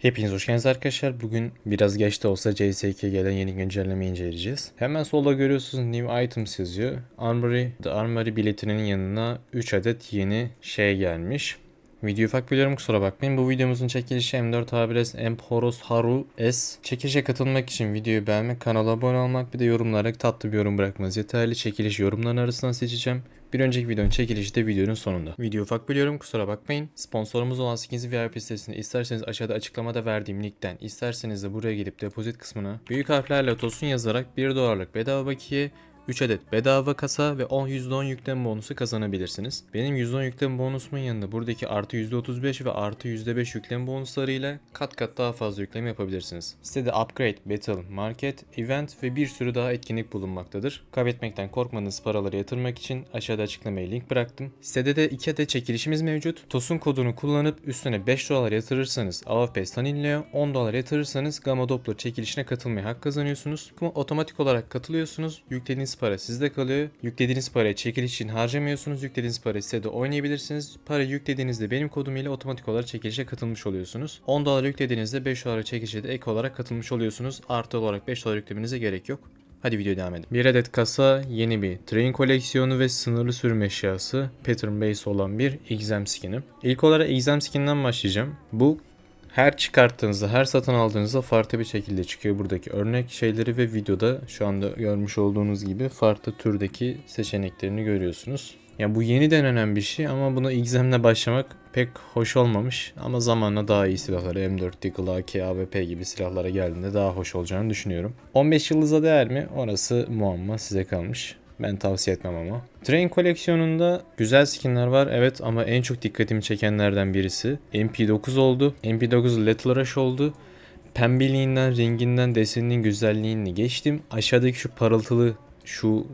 Hepiniz hoş geldiniz arkadaşlar. Bugün biraz geç de olsa CS2 gelen yeni güncelleme inceleyeceğiz. Hemen solda görüyorsunuz New Items yazıyor. Armory, The Armory biletinin yanına 3 adet yeni şey gelmiş. Video ufak biliyorum kusura bakmayın. Bu videomuzun çekilişi M4 A1S Emporos Haru S. Çekilişe katılmak için videoyu beğenmek, kanala abone olmak bir de yorumlara tatlı bir yorum bırakmanız yeterli. Çekiliş yorumların arasından seçeceğim. Bir önceki videonun çekilişi de videonun sonunda. Video ufak biliyorum kusura bakmayın. Sponsorumuz olan Skins VIP sitesinde isterseniz aşağıda açıklamada verdiğim linkten isterseniz de buraya gelip depozit kısmına büyük harflerle tosun yazarak 1 dolarlık bedava bakiye 3 adet bedava kasa ve 10 %10 yüklem bonusu kazanabilirsiniz. Benim %10 yüklem bonusumun yanında buradaki artı %35 ve artı %5 yüklem bonuslarıyla kat kat daha fazla yüklem yapabilirsiniz. Sitede upgrade, battle, market, event ve bir sürü daha etkinlik bulunmaktadır. Kaybetmekten korkmadığınız paraları yatırmak için aşağıda açıklamaya link bıraktım. Sitede de 2 adet çekilişimiz mevcut. TOS'un kodunu kullanıp üstüne 5 dolar yatırırsanız AWP Staninleo, 10 dolar yatırırsanız Gamma Doppler çekilişine katılmaya hak kazanıyorsunuz. Ama otomatik olarak katılıyorsunuz. Yüklediğiniz para sizde kalıyor. Yüklediğiniz parayı çekiliş için harcamıyorsunuz. Yüklediğiniz parayı sitede oynayabilirsiniz. Para yüklediğinizde benim kodum ile otomatik olarak çekilişe katılmış oluyorsunuz. 10 dolar yüklediğinizde 5 dolar çekilişe de ek olarak katılmış oluyorsunuz. Artı olarak 5 dolar yüklemenize gerek yok. Hadi videoya devam edelim. Bir adet kasa, yeni bir train koleksiyonu ve sınırlı sürüm eşyası, pattern base olan bir exam skin'i. İlk olarak exam skin'den başlayacağım. Bu her çıkarttığınızda, her satın aldığınızda farklı bir şekilde çıkıyor buradaki örnek şeyleri ve videoda şu anda görmüş olduğunuz gibi farklı türdeki seçeneklerini görüyorsunuz. Ya bu yeni denenen bir şey ama buna exam'le başlamak pek hoş olmamış ama zamanla daha iyi silahlara M4, Deagle, AK, AWP gibi silahlara geldiğinde daha hoş olacağını düşünüyorum. 15 yıldıza değer mi? Orası muamma size kalmış. Ben tavsiye etmem ama. Train koleksiyonunda güzel skinler var evet ama en çok dikkatimi çekenlerden birisi MP9 oldu. MP9 Lethal Rush oldu. Pembeliğinden, renginden, deseninin güzelliğini geçtim. Aşağıdaki şu parıltılı şu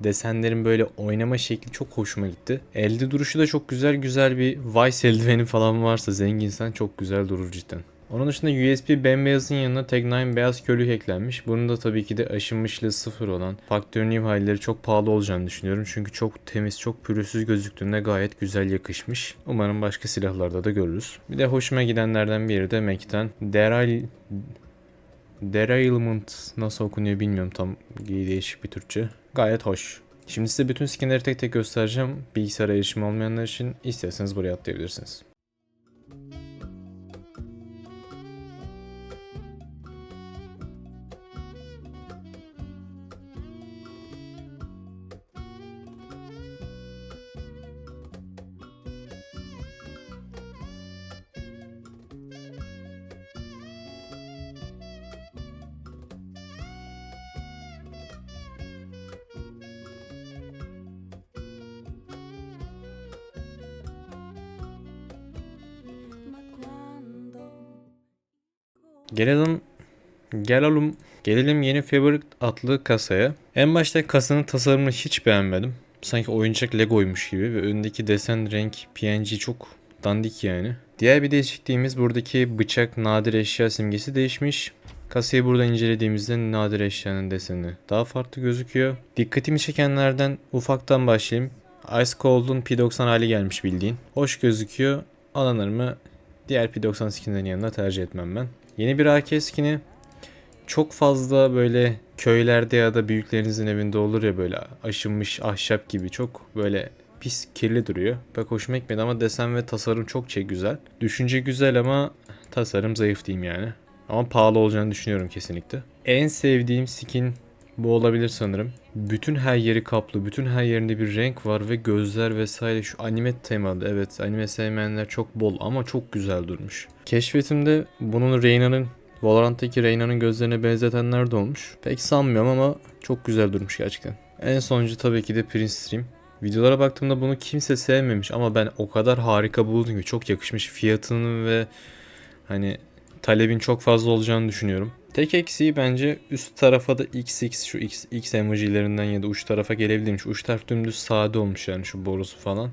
desenlerin böyle oynama şekli çok hoşuma gitti. Elde duruşu da çok güzel. Güzel bir Vice eldiveni falan varsa zenginsen çok güzel durur cidden. Onun dışında USB bembeyazın yanına Tag 9 beyaz körlük eklenmiş. Bunun da tabii ki de aşınmışlığı sıfır olan Factory New halleri çok pahalı olacağını düşünüyorum. Çünkü çok temiz, çok pürüzsüz gözüktüğünde gayet güzel yakışmış. Umarım başka silahlarda da görürüz. Bir de hoşuma gidenlerden biri de Mac'ten Derail Derailment nasıl okunuyor bilmiyorum tam değişik bir Türkçe. Gayet hoş. Şimdi size bütün skinleri tek tek göstereceğim. Bilgisayara erişim olmayanlar için isterseniz buraya atlayabilirsiniz. Gelelim Gelelim Gelelim yeni Favorite adlı kasaya. En başta kasanın tasarımını hiç beğenmedim. Sanki oyuncak Lego'ymuş gibi ve önündeki desen renk PNG çok dandik yani. Diğer bir değişikliğimiz buradaki bıçak nadir eşya simgesi değişmiş. Kasayı buradan incelediğimizde nadir eşyanın deseni daha farklı gözüküyor. Dikkatimi çekenlerden ufaktan başlayayım. Ice Cold'un P90 hali gelmiş bildiğin. Hoş gözüküyor. Alınır mı? Diğer P90 skinlerin yanında tercih etmem ben. Yeni bir AK skini çok fazla böyle köylerde ya da büyüklerinizin evinde olur ya böyle aşınmış ahşap gibi çok böyle pis kirli duruyor. Pek hoşuma gitmedi ama desen ve tasarım çok şey güzel. Düşünce güzel ama tasarım zayıf diyeyim yani. Ama pahalı olacağını düşünüyorum kesinlikle. En sevdiğim skin bu olabilir sanırım. Bütün her yeri kaplı, bütün her yerinde bir renk var ve gözler vesaire şu anime temalı. Evet anime sevmeyenler çok bol ama çok güzel durmuş. Keşfetimde bunun Reyna'nın Valorant'taki Reyna'nın gözlerine benzetenler de olmuş. Pek sanmıyorum ama çok güzel durmuş gerçekten. En sonuncu tabii ki de Prince Stream. Videolara baktığımda bunu kimse sevmemiş ama ben o kadar harika buldum ki çok yakışmış fiyatının ve hani talebin çok fazla olacağını düşünüyorum. Tek eksiği bence üst tarafa da XX şu X, X emojilerinden ya da uç tarafa gelebilirmiş. Uç taraf dümdüz sade olmuş yani şu borusu falan.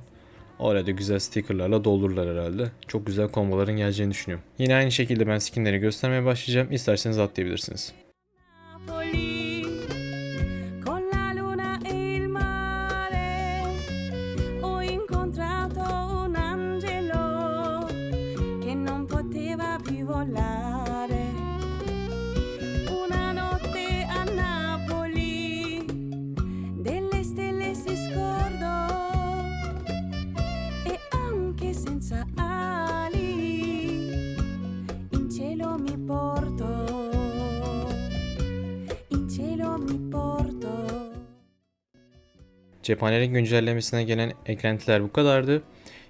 Orada da güzel stickerlarla doldururlar herhalde. Çok güzel komboların geleceğini düşünüyorum. Yine aynı şekilde ben skinleri göstermeye başlayacağım. İsterseniz atlayabilirsiniz. volare. Una notte a Napoli delle stelle si scordò e anche senza ali in cielo mi porto. In cielo mi porto. Cephanenin güncellemesine gelen eklentiler bu kadardı.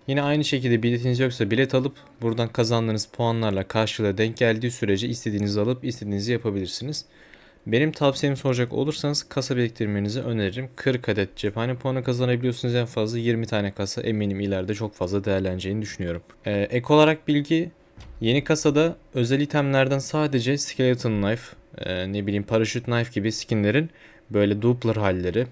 Yine aynı şekilde biletiniz yoksa bilet alıp buradan kazandığınız puanlarla karşılığa denk geldiği sürece istediğinizi alıp istediğinizi yapabilirsiniz. Benim tavsiyemi soracak olursanız kasa biriktirmenizi öneririm. 40 adet cephane puanı kazanabiliyorsunuz en fazla 20 tane kasa eminim ileride çok fazla değerleneceğini düşünüyorum. Ee, ek olarak bilgi yeni kasada özel itemlerden sadece skeleton knife, e, ne bileyim paraşüt knife gibi skinlerin böyle doubler halleri,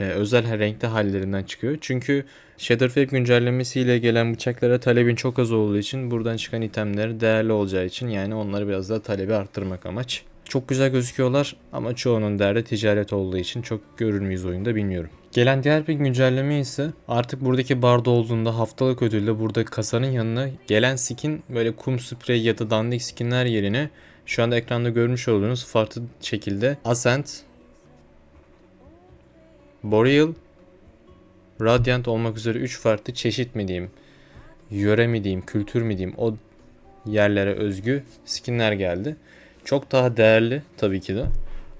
e, özel renkte hallerinden çıkıyor. Çünkü Shadowfell güncellemesiyle gelen bıçaklara talebin çok az olduğu için buradan çıkan itemler değerli olacağı için yani onları biraz daha talebi arttırmak amaç. Çok güzel gözüküyorlar ama çoğunun derdi ticaret olduğu için çok görür müyüz oyunda bilmiyorum. Gelen diğer bir güncelleme ise artık buradaki barda olduğunda haftalık ödülle burada kasanın yanına gelen skin böyle kum sprey ya da dandik skinler yerine şu anda ekranda görmüş olduğunuz farklı şekilde Ascent, Boreal, Radiant olmak üzere 3 farklı çeşit mi diyeyim, yöre mi diyeyim, kültür mü diyeyim o yerlere özgü skinler geldi. Çok daha değerli tabii ki de.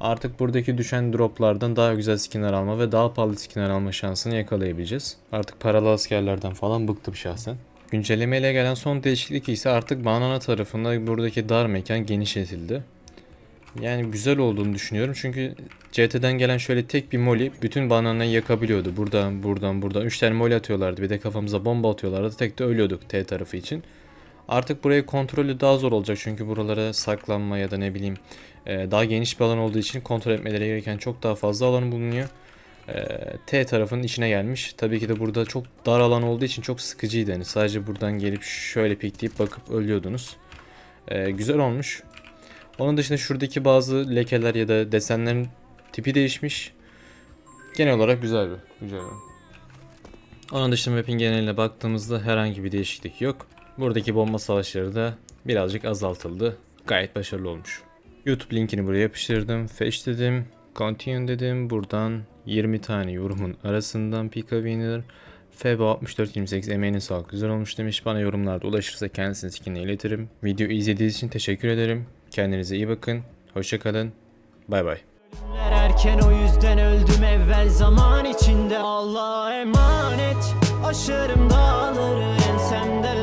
Artık buradaki düşen droplardan daha güzel skinler alma ve daha pahalı skinler alma şansını yakalayabileceğiz. Artık paralı askerlerden falan bıktım şahsen. Güncellemeyle gelen son değişiklik ise artık Banana tarafında buradaki dar mekan genişletildi. Yani güzel olduğunu düşünüyorum çünkü CT'den gelen şöyle tek bir moli bütün bananayı yakabiliyordu. Buradan buradan buradan 3 tane moli atıyorlardı bir de kafamıza bomba atıyorlardı tek de ölüyorduk T tarafı için. Artık burayı kontrolü daha zor olacak çünkü buralara saklanma ya da ne bileyim e, daha geniş bir alan olduğu için kontrol etmeleri gereken çok daha fazla alan bulunuyor. E, T tarafının içine gelmiş. Tabii ki de burada çok dar alan olduğu için çok sıkıcıydı. Yani sadece buradan gelip şöyle pikleyip bakıp ölüyordunuz. E, güzel olmuş. Onun dışında şuradaki bazı lekeler ya da desenlerin tipi değişmiş. Genel olarak güzel bir. Güzel bir. Onun dışında map'in geneline baktığımızda herhangi bir değişiklik yok. Buradaki bomba savaşları da birazcık azaltıldı. Gayet başarılı olmuş. YouTube linkini buraya yapıştırdım. Fetch dedim. Continue dedim. Buradan 20 tane yorumun arasından pick a winner. Febo 6428 emeğine sağlık güzel olmuş demiş. Bana yorumlarda ulaşırsa kendisini skinle iletirim. Videoyu izlediğiniz için teşekkür ederim. Kendinize iyi bakın. Hoşçakalın. Bay bay. Erken o yüzden öldüm evvel zaman içinde Allah'a emanet Aşarım dağları ensemde